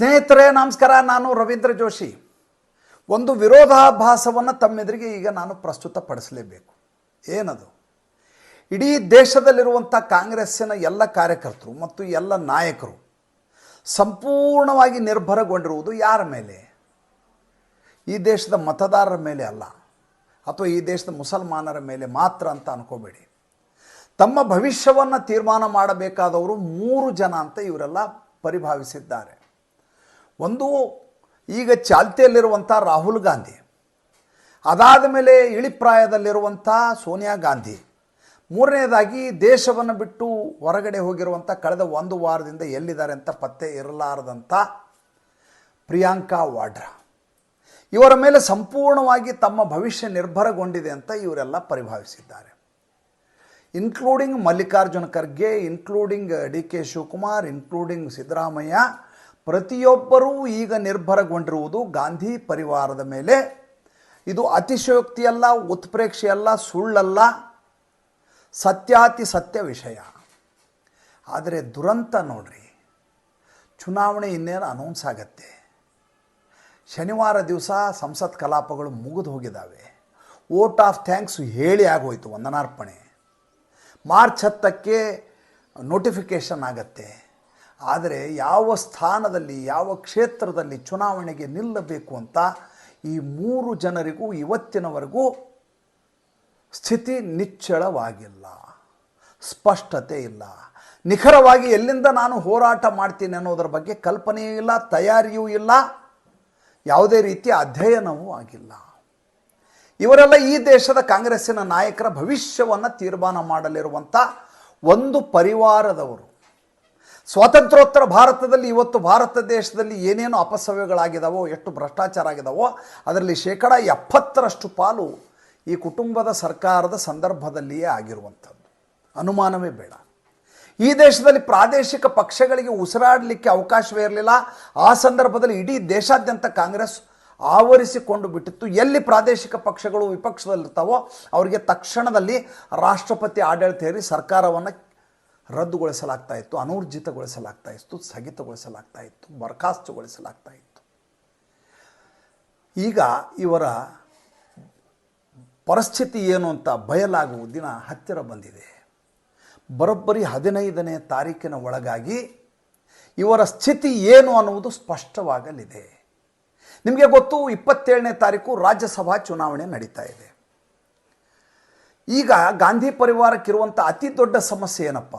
ಸ್ನೇಹಿತರೆ, ನಮಸ್ಕಾರ. ನಾನು ರವೀಂದ್ರ ಜೋಶಿ. ಒಂದು ವಿರೋಧಾಭಾಸವನ್ನು ತಮ್ಮೆದುರಿಗೆ ಈಗ ನಾನು ಪ್ರಸ್ತುತಪಡಿಸಲೇಬೇಕು. ಏನದು? ಇಡೀ ದೇಶದಲ್ಲಿರುವಂಥ ಕಾಂಗ್ರೆಸ್ಸಿನ ಎಲ್ಲ ಕಾರ್ಯಕರ್ತರು ಮತ್ತು ಎಲ್ಲ ನಾಯಕರು ಸಂಪೂರ್ಣವಾಗಿ ನಿರ್ಭರಗೊಂಡಿರುವುದು ಯಾರ ಮೇಲೆ? ಈ ದೇಶದ ಮತದಾರರ ಮೇಲೆ ಅಲ್ಲ, ಅಥವಾ ಈ ದೇಶದ ಮುಸಲ್ಮಾನರ ಮೇಲೆ ಮಾತ್ರ ಅಂತ ಅನ್ಕೋಬೇಡಿ. ತಮ್ಮ ಭವಿಷ್ಯವನ್ನು ತೀರ್ಮಾನ ಮಾಡಬೇಕಾದವರು ಮೂರು ಜನ ಅಂತ ಇವರೆಲ್ಲ ಪರಿಭಾವಿಸಿದ್ದಾರೆ. ಒಂದು ಈಗ ಚಾಲ್ತಿಯಲ್ಲಿರುವಂಥ ರಾಹುಲ್ ಗಾಂಧಿ, ಅದಾದ ಮೇಲೆ ಇಳಿಪ್ರಾಯದಲ್ಲಿರುವಂಥ ಸೋನಿಯಾ ಗಾಂಧಿ, ಮೂರನೇದಾಗಿ ದೇಶವನ್ನು ಬಿಟ್ಟು ಹೊರಗಡೆ ಹೋಗಿರುವಂಥ ಕಳೆದ ಒಂದು ವಾರದಿಂದ ಎಲ್ಲಿದ್ದಾರೆ ಅಂತ ಪತ್ತೆ ಇರಲಾರದಂಥ ಪ್ರಿಯಾಂಕಾ ವಾಡ್ರಾ. ಇವರ ಮೇಲೆ ಸಂಪೂರ್ಣವಾಗಿ ತಮ್ಮ ಭವಿಷ್ಯ ನಿರ್ಭರಗೊಂಡಿದೆ ಅಂತ ಇವರೆಲ್ಲ ಪರಿಭಾವಿಸಿದ್ದಾರೆ. Including Mallikarjuna Kharge including D K Shivakumar including Siddaramaiah ಪ್ರತಿಯೊಬ್ಬರೂ ಈಗ ನಿರ್ಭರಗೊಂಡಿರುವುದು ಗಾಂಧಿ ಪರಿವಾರದ ಮೇಲೆ. ಇದು ಅತಿಶಯೋಕ್ತಿಯಲ್ಲ, ಉತ್ಪ್ರೇಕ್ಷೆಯಲ್ಲ, ಸುಳ್ಳಲ್ಲ, ಸತ್ಯಾತಿ ಸತ್ಯ ವಿಷಯ. ಆದರೆ ದುರಂತ ನೋಡ್ರಿ, ಚುನಾವಣೆ ಇನ್ನೇನು ಅನೌನ್ಸ್ ಆಗತ್ತೆ. ಶನಿವಾರ ದಿವಸ ಸಂಸತ್ ಕಲಾಪಗಳು ಮುಗಿದು ಹೋಗಿದ್ದಾವೆ. ವೋಟ್ ಆಫ್ ಥ್ಯಾಂಕ್ಸ್ ಹೇಳಿ ಆಗೋಯ್ತು ವಂದನಾರ್ಪಣೆ. ಮಾರ್ಚ್ ಹತ್ತಕ್ಕೆ ನೋಟಿಫಿಕೇಷನ್ ಆಗತ್ತೆ. ಆದರೆ ಯಾವ ಸ್ಥಾನದಲ್ಲಿ, ಯಾವ ಕ್ಷೇತ್ರದಲ್ಲಿ ಚುನಾವಣೆಗೆ ನಿಲ್ಲಬೇಕು ಅಂತ ಈ ಮೂರು ಜನರಿಗೂ, ಇವತ್ತಿನವರೆಗೂ ಸ್ಥಿತಿ ನಿಚ್ಚಳವಾಗಿಲ್ಲ, ಸ್ಪಷ್ಟತೆ ಇಲ್ಲ. ನಿಖರವಾಗಿ ಎಲ್ಲಿಂದ ನಾನು ಹೋರಾಟ ಮಾಡ್ತೀನಿ ಅನ್ನೋದರ ಬಗ್ಗೆ ಕಲ್ಪನೆಯೂ ಇಲ್ಲ, ತಯಾರಿಯೂ ಇಲ್ಲ, ಯಾವುದೇ ರೀತಿಯ ಅಧ್ಯಯನವೂ ಆಗಿಲ್ಲ. ಇವರೆಲ್ಲ ಈ ದೇಶದ ಕಾಂಗ್ರೆಸ್ಸಿನ ನಾಯಕರ ಭವಿಷ್ಯವನ್ನು ತೀರ್ಮಾನ ಮಾಡಲಿರುವಂಥ ಒಂದು ಪರಿವಾರದವರು ಸ್ವಾತಂತ್ರ್ಯೋತ್ತರ ಭಾರತದಲ್ಲಿ ಇವತ್ತು ಭಾರತ ದೇಶದಲ್ಲಿ ಏನೇನು ಅಪಸವ್ಯಗಳಾಗಿದಾವೋ, ಎಷ್ಟು ಭ್ರಷ್ಟಾಚಾರ ಆಗಿದಾವೋ, ಅದರಲ್ಲಿ ಶೇಕಡ ಎಪ್ಪತ್ತರಷ್ಟು ಪಾಲು ಈ ಕುಟುಂಬದ ಸರ್ಕಾರದ ಸಂದರ್ಭದಲ್ಲಿಯೇ ಆಗಿರುವಂಥದ್ದು. ಅನುಮಾನವೇ ಬೇಡ. ಈ ದೇಶದಲ್ಲಿ ಪ್ರಾದೇಶಿಕ ಪಕ್ಷಗಳಿಗೆ ಉಸಿರಾಡಲಿಕ್ಕೆ ಅವಕಾಶವೇ ಇರಲಿಲ್ಲ. ಆ ಸಂದರ್ಭದಲ್ಲಿ ಇಡೀ ದೇಶಾದ್ಯಂತ ಕಾಂಗ್ರೆಸ್ ಆವರಿಸಿಕೊಂಡು ಬಿಟ್ಟಿತ್ತು. ಎಲ್ಲಿ ಪ್ರಾದೇಶಿಕ ಪಕ್ಷಗಳು ವಿಪಕ್ಷದಲ್ಲಿರ್ತಾವೋ, ಅವರಿಗೆ ತಕ್ಷಣದಲ್ಲಿ ರಾಷ್ಟ್ರಪತಿ ಆಡಳಿತ ಹೇರಿ ಸರ್ಕಾರವನ್ನು ರದ್ದುಗೊಳಿಸಲಾಗ್ತಾ ಇತ್ತು, ಅನೂರ್ಜಿತಗೊಳಿಸಲಾಗ್ತಾ ಇತ್ತು, ಸ್ಥಗಿತಗೊಳಿಸಲಾಗ್ತಾ ಇತ್ತು ಬರ್ಖಾಸ್ತುಗೊಳಿಸಲಾಗ್ತಾ ಇತ್ತು. ಈಗ ಇವರ ಪರಿಸ್ಥಿತಿ ಏನು ಅಂತ ಬಯಲಾಗುವ ದಿನ ಹತ್ತಿರ ಬಂದಿದೆ. ಬರೋಬ್ಬರಿ ಹದಿನೈದನೇ ತಾರೀಕಿನ ಒಳಗಾಗಿ ಇವರ ಸ್ಥಿತಿ ಏನು ಅನ್ನುವುದು ಸ್ಪಷ್ಟವಾಗಲಿದೆ. ನಿಮಗೆ ಗೊತ್ತು, ಇಪ್ಪತ್ತೇಳನೇ ತಾರೀಕು ರಾಜ್ಯಸಭಾ ಚುನಾವಣೆ ನಡೀತಾ ಇದೆ. ಈಗ ಗಾಂಧಿ ಪರಿವಾರಕ್ಕಿರುವಂಥ ಅತಿ ದೊಡ್ಡ ಸಮಸ್ಯೆ ಏನಪ್ಪ?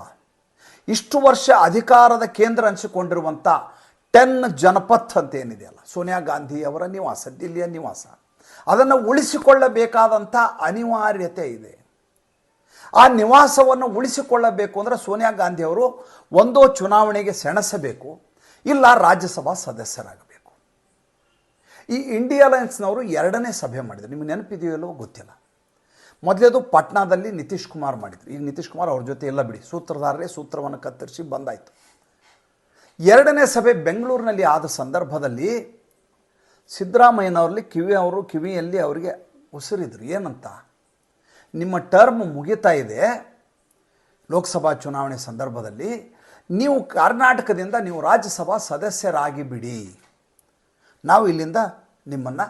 ಇಷ್ಟು ವರ್ಷ ಅಧಿಕಾರದ ಕೇಂದ್ರ ಅನಿಸಿಕೊಂಡಿರುವಂಥ ಟೆನ್ ಜನಪಥ್ ಅಂತ ಏನಿದೆಯಲ್ಲ ಸೋನಿಯಾ ಗಾಂಧಿ ಅವರ ನಿವಾಸ, ದಿಲ್ಲಿಯ ನಿವಾಸ. ಅದನ್ನು ಉಳಿಸಿಕೊಳ್ಳಬೇಕಾದಂಥ ಅನಿವಾರ್ಯತೆ ಇದೆ. ಆ ನಿವಾಸವನ್ನು ಉಳಿಸಿಕೊಳ್ಳಬೇಕು ಅಂದರೆ ಸೋನಿಯಾ ಗಾಂಧಿ ಅವರು ಒಂದೋ ಚುನಾವಣೆಗೆ ಸೆಣಸಬೇಕು, ಇಲ್ಲ ರಾಜ್ಯಸಭಾ ಸದಸ್ಯರಾಗಬೇಕು. ಈ ಇಂಡಿಯಾ ಅಲಯನ್ಸ್ನವರು ಎರಡನೇ ಸಭೆ ಮಾಡಿದರು. ನಿಮಗೆ ಇಲ್ಲವೋ ಗೊತ್ತಿಲ್ಲ. ಮೊದಲೇದು ಪಟ್ನಾದಲ್ಲಿ ನಿತೀಶ್ ಕುಮಾರ್ ಮಾಡಿದ್ರು. ಈಗ ನಿತೀಶ್ ಕುಮಾರ್ ಅವ್ರ ಜೊತೆ ಎಲ್ಲ ಬಿಡಿ. ಸೂತ್ರಧಾರರೇ ಸೂತ್ರವನ್ನು ಕತ್ತರಿಸಿ ಬಂದಾಯಿತು. ಎರಡನೇ ಸಭೆ ಬೆಂಗಳೂರಿನಲ್ಲಿ ಆದ ಸಂದರ್ಭದಲ್ಲಿ ಸಿದ್ದರಾಮಯ್ಯನವರಲ್ಲಿ ಕಿವಿ ಅವರು ಕಿವಿಯಲ್ಲಿ ಅವರಿಗೆ ಉಸಿರಿದ್ರು. ಏನಂತ? ನಿಮ್ಮ ಟರ್ಮ್ ಮುಗಿತಾ ಇದೆ ಲೋಕಸಭಾ ಚುನಾವಣೆ ಸಂದರ್ಭದಲ್ಲಿ. ನೀವು ಕರ್ನಾಟಕದಿಂದ ನೀವು ರಾಜ್ಯಸಭಾ ಸದಸ್ಯರಾಗಿ ಬಿಡಿ ನಾವು ಇಲ್ಲಿಂದ ನಿಮ್ಮನ್ನು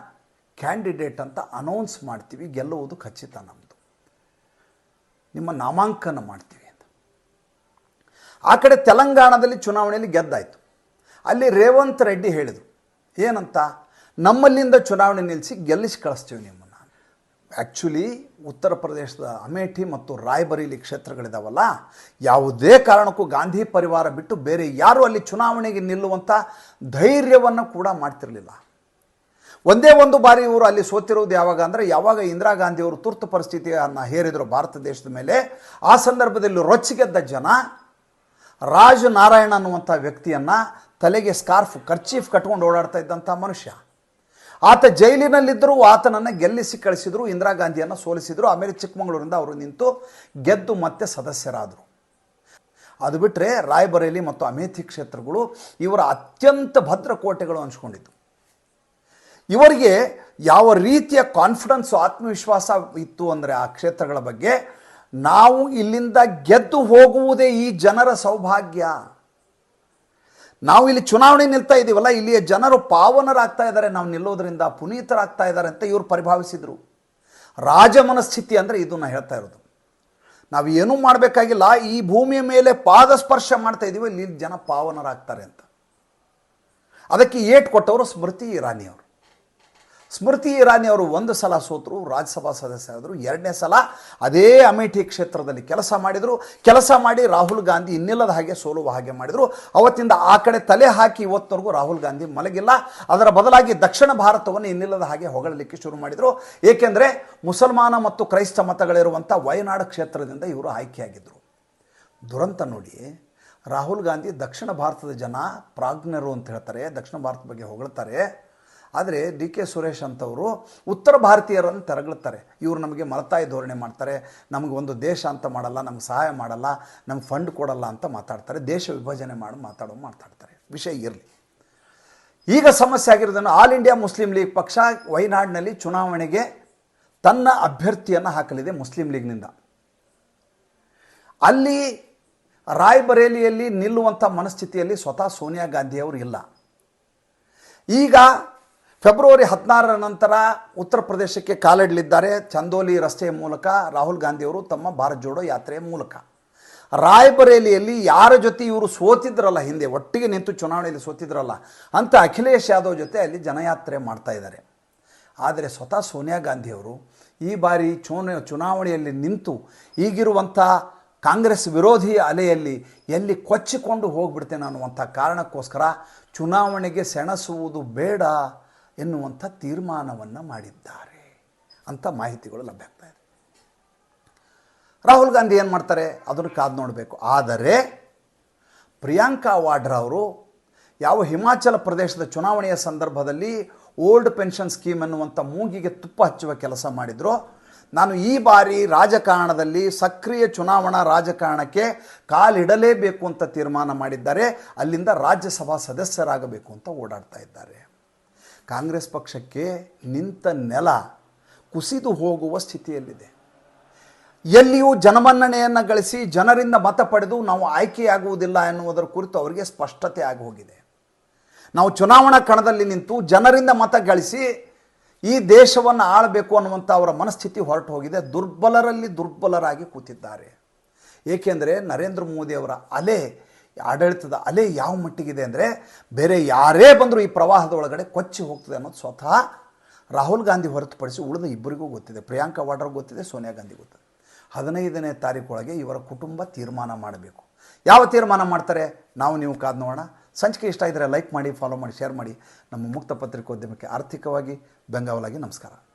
ಕ್ಯಾಂಡಿಡೇಟ್ ಅಂತ ಅನೌನ್ಸ್ ಮಾಡ್ತೀವಿ, ಗೆಲ್ಲುವುದು ಖಚಿತ ನಮ್ಮದು ನಿಮ್ಮ ನಾಮಾಂಕನ ಮಾಡ್ತೀವಿ ಅಂತ. ಆ ಕಡೆ ತೆಲಂಗಾಣದಲ್ಲಿ ಚುನಾವಣೆಯಲ್ಲಿ ಗೆದ್ದಾಯಿತು. ಅಲ್ಲಿ ರೇವಂತ್ ರೆಡ್ಡಿ ಹೇಳಿದರು, ಏನಂತ? ನಮ್ಮಲ್ಲಿಂದ ಚುನಾವಣೆ ನಿಲ್ಲಿಸಿ ಗೆಲ್ಲಿಸಿ ಕಳಿಸ್ತೀವಿ ನಿಮ್ಮನ್ನು ಆ್ಯಕ್ಚುಲಿ ಉತ್ತರ ಪ್ರದೇಶದ ಅಮೇಠಿ ಮತ್ತು ರಾಯ್ಬರೇಲಿ ಕ್ಷೇತ್ರಗಳಿದಾವಲ್ಲ, ಯಾವುದೇ ಕಾರಣಕ್ಕೂ ಗಾಂಧಿ ಪರಿವಾರ ಬಿಟ್ಟು ಬೇರೆ ಯಾರೂ ಅಲ್ಲಿ ಚುನಾವಣೆಗೆ ನಿಲ್ಲುವಂಥ ಧೈರ್ಯವನ್ನು ಕೂಡ ಮಾಡ್ತಿರಲಿಲ್ಲ. ಒಂದೇ ಒಂದು ಬಾರಿ ಇವರು ಅಲ್ಲಿ ಸೋತಿರುವುದು ಯಾವಾಗ ಅಂದರೆ ಯಾವಾಗ ಇಂದಿರಾ ಗಾಂಧಿಯವರು ತುರ್ತು ಪರಿಸ್ಥಿತಿಯನ್ನು ಹೇರಿದರು ಭಾರತ ದೇಶದ ಮೇಲೆ, ಆ ಸಂದರ್ಭದಲ್ಲಿ ರೊಚ್ಚಿಗೆದ್ದ ಜನ ರಾಜ ನಾರಾಯಣ ಅನ್ನುವಂಥ ವ್ಯಕ್ತಿಯನ್ನು ತಲೆಗೆ ಸ್ಕಾರ್ಫ್, ಕರ್ಚೀಫ್ ಕಟ್ಕೊಂಡು ಓಡಾಡ್ತಾ ಇದ್ದಂಥ ಮನುಷ್ಯ. ಆತ ಜೈಲಿನಲ್ಲಿದ್ದರೂ ಆತನನ್ನು ಗೆಲ್ಲಿಸಿ ಕಳಿಸಿದ್ರು, ಇಂದಿರಾ ಗಾಂಧಿಯನ್ನು ಸೋಲಿಸಿದರು. ಆಮೇಲೆ ಚಿಕ್ಕಮಗಳೂರಿಂದ ಅವರು ನಿಂತು ಗೆದ್ದು ಮತ್ತೆ ಸದಸ್ಯರಾದರು. ಅದು ಬಿಟ್ಟರೆ ರಾಯ್ಬರೇಲಿ ಮತ್ತು ಅಮೇಥಿ ಕ್ಷೇತ್ರಗಳು ಇವರ ಅತ್ಯಂತ ಭದ್ರ ಕೋಟೆಗಳು ಅನ್ಸ್ಕೊಂಡಿದ್ದು ಇವರಿಗೆ ಯಾವ ರೀತಿಯ ಕಾನ್ಫಿಡೆನ್ಸು ಆತ್ಮವಿಶ್ವಾಸ ಇತ್ತು ಅಂದರೆ ಆ ಕ್ಷೇತ್ರಗಳ ಬಗ್ಗೆ, ನಾವು ಇಲ್ಲಿಂದ ಗೆದ್ದು ಹೋಗುವುದೇ ಈ ಜನರ ಸೌಭಾಗ್ಯ. ನಾವು ಇಲ್ಲಿ ಚುನಾವಣೆ ನಿಲ್ತಾ ಇದ್ದೀವಲ್ಲ ಇಲ್ಲಿಯ ಜನರು ಪಾವನರಾಗ್ತಾ ಇದ್ದಾರೆ, ನಾವು ನಿಲ್ಲೋದ್ರಿಂದ ಪುನೀತರಾಗ್ತಾ ಇದ್ದಾರೆ ಅಂತ ಇವರು ಪರಿಭಾವಿಸಿದರು. ರಾಜ ಮನಸ್ಥಿತಿ ಅಂದರೆ ಇದು ನಾನು ಹೇಳ್ತಾ ಇರೋದು. ನಾವು ಏನೂ ಮಾಡಬೇಕಾಗಿಲ್ಲ, ಈ ಭೂಮಿಯ ಮೇಲೆ ಪಾದ ಸ್ಪರ್ಶ ಮಾಡ್ತಾ ಇದ್ದೀವಿ ಇಲ್ಲಿ ಜನ ಪಾವನರಾಗ್ತಾರೆ ಅಂತ. ಅದಕ್ಕೆ ಏಟ್ ಕೊಟ್ಟವರು ಸ್ಮೃತಿ ಇರಾನಿಯವರು. ಸ್ಮೃತಿ ಇರಾನಿ ಅವರು ಒಂದು ಸಲ ಸೋತರು, ರಾಜ್ಯಸಭಾ ಸದಸ್ಯರಾದರು ಎರಡನೇ ಸಲ ಅದೇ ಅಮೇಠಿ ಕ್ಷೇತ್ರದಲ್ಲಿ ಕೆಲಸ ಮಾಡಿದರು. ಕೆಲಸ ಮಾಡಿ ರಾಹುಲ್ ಗಾಂಧಿ ಇನ್ನಿಲ್ಲದ ಹಾಗೆ ಸೋಲುವ ಹಾಗೆ ಮಾಡಿದರು. ಅವತ್ತಿಂದ ಆ ಕಡೆ ತಲೆ ಹಾಕಿ ಇವತ್ತವರೆಗೂ ರಾಹುಲ್ ಗಾಂಧಿ ಮಲಗಿಲ್ಲ. ಅದರ ಬದಲಾಗಿ ದಕ್ಷಿಣ ಭಾರತವನ್ನು ಇನ್ನಿಲ್ಲದ ಹಾಗೆ ಹೊಗಳಲಿಕ್ಕೆ ಶುರು ಮಾಡಿದರು. ಏಕೆಂದರೆ ಮುಸಲ್ಮಾನ ಮತ್ತು ಕ್ರೈಸ್ತ ಮತಗಳಿರುವಂಥ ವಯನಾಡು ಕ್ಷೇತ್ರದಿಂದ ಇವರು ಆಯ್ಕೆಯಾಗಿದ್ದರು ದುರಂತ ನೋಡಿ, ರಾಹುಲ್ ಗಾಂಧಿ ದಕ್ಷಿಣ ಭಾರತದ ಜನ ಪ್ರಾಜ್ಞರು ಅಂತ ಹೇಳ್ತಾರೆ, ದಕ್ಷಿಣ ಭಾರತ ಬಗ್ಗೆ ಹೊಗಳ್ತಾರೆ. ಆದರೆ ಡಿ ಕೆ ಸುರೇಶ್ ಅಂತವರು ಉತ್ತರ ಭಾರತೀಯರನ್ನು ತೆರಗಳುತ್ತಾರೆ ಇವರು ನಮಗೆ ಮಲತಾಯಿ ಧೋರಣೆ ಮಾಡ್ತಾರೆ. ನಮಗೆ ಒಂದು ದೇಶ ಅಂತ ಮಾಡಲ್ಲ, ನಮ್ಗೆ ಸಹಾಯ ಮಾಡಲ್ಲ, ನಮ್ಗೆ ಫಂಡ್ ಕೊಡಲ್ಲ ಅಂತ ಮಾತಾಡ್ತಾರೆ. ದೇಶ ವಿಭಜನೆ ಮಾಡಿ, ಮಾತಾಡೋ ಮಾತಾಡ್ತಾರೆ. ವಿಷಯ ಇರಲಿ. ಈಗ ಸಮಸ್ಯೆ ಆಗಿರೋದನ್ನು ಆಲ್ ಇಂಡಿಯಾ ಮುಸ್ಲಿಂ ಲೀಗ್ ಪಕ್ಷ ವಯನಾಡಿನಲ್ಲಿ ಚುನಾವಣೆಗೆ ತನ್ನ ಅಭ್ಯರ್ಥಿಯನ್ನು ಹಾಕಲಿದೆ ಮುಸ್ಲಿಂ ಲೀಗ್ನಿಂದ. ಅಲ್ಲಿ ರಾಯ್ಬರೇಲಿಯಲ್ಲಿ ನಿಲ್ಲುವಂಥ ಮನಸ್ಥಿತಿಯಲ್ಲಿ ಸ್ವತಃ ಸೋನಿಯಾ ಗಾಂಧಿಯವರು ಇಲ್ಲ. ಈಗ ಫೆಬ್ರವರಿ ಹದಿನಾರರ ನಂತರ ಉತ್ತರ ಪ್ರದೇಶಕ್ಕೆ ಕಾಲಿಡಲಿದ್ದಾರೆ. ಚಂದೋಲಿ ರಸ್ತೆಯ ಮೂಲಕ ರಾಹುಲ್ ಗಾಂಧಿಯವರು ತಮ್ಮ ಭಾರತ್ ಜೋಡೋ ಯಾತ್ರೆಯ ಮೂಲಕ. ರಾಯ್ಬರೇಲಿಯಲ್ಲಿ ಯಾರ ಜೊತೆ ಇವರು ಸೋತಿದ್ರಲ್ಲ, ಹಿಂದೆ ಒಟ್ಟಿಗೆ ನಿಂತು ಚುನಾವಣೆಯಲ್ಲಿ ಸೋತಿದ್ರಲ್ಲ, ಅಂತ ಅಖಿಲೇಶ್ ಯಾದವ್ ಜೊತೆ ಅಲ್ಲಿ ಜನಯಾತ್ರೆ ಮಾಡ್ತಾ ಇದ್ದಾರೆ. ಆದರೆ ಸ್ವತಃ ಸೋನಿಯಾ ಗಾಂಧಿಯವರು ಈ ಬಾರಿ ಚುನ, ಚುನಾವಣೆಯಲ್ಲಿ ನಿಂತು ಈಗಿರುವಂಥ ಕಾಂಗ್ರೆಸ್ ವಿರೋಧಿ ಅಲೆಯಲ್ಲಿ ಎಲ್ಲಿ ಕೊಚ್ಚಿಕೊಂಡು ಹೋಗ್ಬಿಡ್ತೇನೆ ಅನ್ನುವಂಥ ಕಾರಣಕ್ಕೋಸ್ಕರ ಚುನಾವಣೆಗೆ ಸೆಣಸುವುದು ಬೇಡ. ಎನ್ನುವಂಥ ತೀರ್ಮಾನವನ್ನು ಮಾಡಿದ್ದಾರೆ ಅಂತ ಮಾಹಿತಿಗಳು ಲಭ್ಯ ಆಗ್ತಾ ಇದೆ. ರಾಹುಲ್ ಗಾಂಧಿ ಏನು ಮಾಡ್ತಾರೆ? ಅದನ್ನು ಕಾದು ನೋಡಬೇಕು. ಆದರೆ ಪ್ರಿಯಾಂಕಾ ವಾಡ್ರಾ ಅವರು ಯಾವ ಹಿಮಾಚಲ ಪ್ರದೇಶದ ಚುನಾವಣೆಯ ಸಂದರ್ಭದಲ್ಲಿ ಓಲ್ಡ್ ಪೆನ್ಷನ್ ಸ್ಕೀಮ್ ಎನ್ನುವಂಥ ಮೂಗಿಗೆ ತುಪ್ಪ ಹಚ್ಚುವ ಕೆಲಸ ಮಾಡಿದರು, ನಾನು ಈ ಬಾರಿ ರಾಜಕಾರಣದಲ್ಲಿ ಸಕ್ರಿಯ ಚುನಾವಣಾ ರಾಜಕಾರಣಕ್ಕೆ ಕಾಲಿಡಲೇಬೇಕು ಅಂತ ತೀರ್ಮಾನ ಮಾಡಿದ್ದಾರೆ. ಅಲ್ಲಿಂದ ರಾಜ್ಯಸಭಾ ಸದಸ್ಯರಾಗಬೇಕು ಅಂತ ಓಡಾಡ್ತಾ ಇದ್ದಾರೆ. ಕಾಂಗ್ರೆಸ್ ಪಕ್ಷಕ್ಕೆ ನಿಂತ ನೆಲ ಕುಸಿದು ಹೋಗುವ ಸ್ಥಿತಿಯಲ್ಲಿದೆ. ಎಲ್ಲಿಯೂ ಜನಮನ್ನಣೆಯನ್ನು ಗಳಿಸಿ ಜನರಿಂದ ಮತ ಪಡೆದು ನಾವು ಆಯ್ಕೆಯಾಗುವುದಿಲ್ಲ ಎನ್ನುವುದರ ಕುರಿತು ಅವರಿಗೆ ಸ್ಪಷ್ಟತೆ ಆಗಿ ಹೋಗಿದೆ. ನಾವು ಚುನಾವಣಾ ಕಣದಲ್ಲಿ ನಿಂತು ಜನರಿಂದ ಮತ ಗಳಿಸಿ ಈ ದೇಶವನ್ನು ಆಳಬೇಕು ಅನ್ನುವಂಥ ಅವರ ಮನಸ್ಥಿತಿ ಹೊರಟು ಹೋಗಿದೆ. ದುರ್ಬಲರಲ್ಲಿ ದುರ್ಬಲರಾಗಿ ಕೂತಿದ್ದಾರೆ. ಏಕೆಂದರೆ ನರೇಂದ್ರ ಮೋದಿಯವರ ಅಲೆ ಆಡಳಿತದ ಅಲೆ ಯಾವ ಮಟ್ಟಿಗಿದೆ ಅಂದರೆ ಬೇರೆ ಯಾರೇ ಬಂದರೂ ಈ ಪ್ರವಾಹದ ಒಳಗಡೆ ಕೊಚ್ಚಿ ಹೋಗ್ತದೆ ಅನ್ನೋದು ಸ್ವತಃ ರಾಹುಲ್ ಗಾಂಧಿ ಹೊರತುಪಡಿಸಿ ಉಳಿದ ಇಬ್ಬರಿಗೂ ಗೊತ್ತಿದೆ. ಪ್ರಿಯಾಂಕಾ ವಾಡ್ರಾ ಗೊತ್ತಿದೆ, ಸೋನಿಯಾ ಗಾಂಧಿ ಗೊತ್ತಿದೆ. ಹದಿನೈದನೇ ತಾರೀಕೊಳಗೆ ಇವರ ಕುಟುಂಬ ತೀರ್ಮಾನ ಮಾಡಬೇಕು. ಯಾವ ತೀರ್ಮಾನ ಮಾಡ್ತಾರೆ? ನಾವು ನೀವು ಕಾದ್ ನೋಡೋಣ. ಸಂಚಿಕೆ ಇಷ್ಟ ಇದ್ದರೆ ಲೈಕ್ ಮಾಡಿ ಫಾಲೋ ಮಾಡಿ ಶೇರ್ ಮಾಡಿ. ನಮ್ಮ ಮುಕ್ತ ಪತ್ರಿಕೋದ್ಯಮಕ್ಕೆ ಆರ್ಥಿಕವಾಗಿ ಬೆಂಗಾವಲಾಗಿ ನಮಸ್ಕಾರ.